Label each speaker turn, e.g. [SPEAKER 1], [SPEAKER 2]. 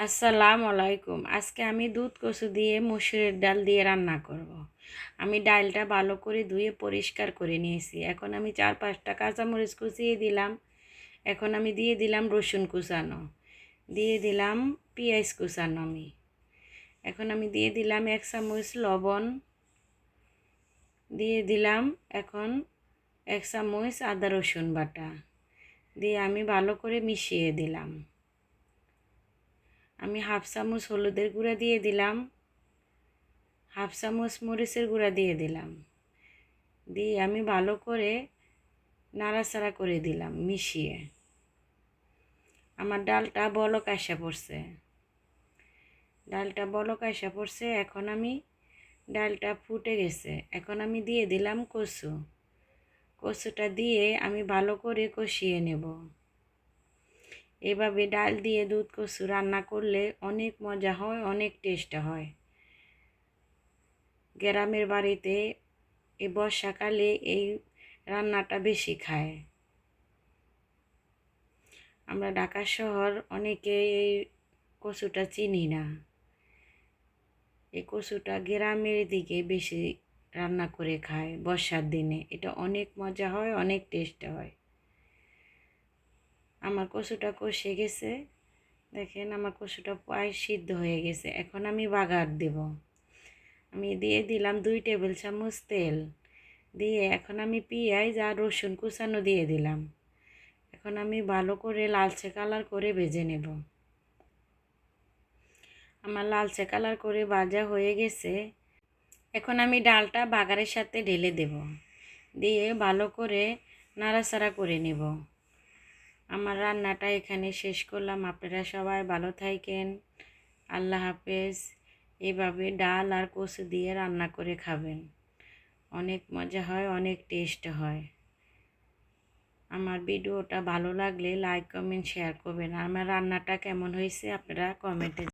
[SPEAKER 1] আসসালামু আলাইকুম। আজকে আমি দুধ, কচু দিয়ে মুসুরের ডাল দিয়ে রান্না করব। আমি ডালটা ভালো করে ধুয়ে পরিষ্কার করে নিয়েছি। এখন আমি চার, পাঁচটা কাঁচামরিচ কুচিয়ে দিলাম। এখন আমি দিয়ে দিলাম রসুন কুচানো। দিয়ে দিলাম পেঁয়াজ কুচানো আমি। এখন আমি দিয়ে দিলাম এক চামচ লবণ। দিয়ে দিলাম এখন এক চামচ আদা রসুন বাটা। দিয়ে আমি ভালো করে মিশিয়ে দিলাম। আমি হাফ চামচ হলুদের গুঁড়া দিয়ে দিলাম। হাফ চামচ মরিচের গুঁড়া দিয়ে দিলাম। দিয়ে আমি ভালো করে নাড়াচাড়া করে দিলাম মিশিয়ে। আমার ডালটা বলক আসা পড়ছে। ডালটা বলক আসা পড়ছে, এখন আমি ডালটা ফুটে গেছে। এখন আমি দিয়ে দিলাম কচু। কচুটা দিয়ে আমি ভালো করে কষিয়ে নেব। এভাবে ডাল দিয়ে দুধ কচু রান্না করলে অনেক মজা হয়, অনেক টেস্ট হয়। গ্রামের বাড়িতে এই বর্ষাকালে এই রান্নাটা বেশি খায়। আমরা ঢাকা শহর অনেকে এই কচুটা চিনি না। এই কচুটা গ্রামের দিকে বেশি রান্না করে খায় বর্ষার দিনে। এটা অনেক মজা হয়, অনেক টেস্ট হয়। আমার কচুটা কষে গেছে। দেখেন আমার কচুটা প্রায় সিদ্ধ হয়ে গেছে। এখন আমি বাগার দেব। আমি দিয়ে দিলাম দুই টেবিল চামচ তেল। দিয়ে এখন আমি পেঁয়াজ আর রসুন কুচানো দিয়ে দিলাম। এখন আমি ভালো করে লালচে কালার করে ভেজে নেব। আমার লালচে কালার করে ভাজা হয়ে গেছে। এখন আমি ডালটা বাগারের সাথে ঢেলে দেব। দিয়ে ভালো করে নাড়াচাড়া করে নেব। আমার রান্নাটা এখানে শেষ করলাম। আপনারা সবাই ভালো থাকেন। আল্লাহ হাফেজ। এভাবে ডাল আর কষু দিয়ে রান্না করে খাবেন। অনেক মজা হয়, অনেক টেস্ট হয়। আমার ভিডিওটা ভালো লাগলে লাইক কমেন্ট শেয়ার করবেন। আমার রান্নাটা কেমন হয়েছে আপনারা কমেন্টে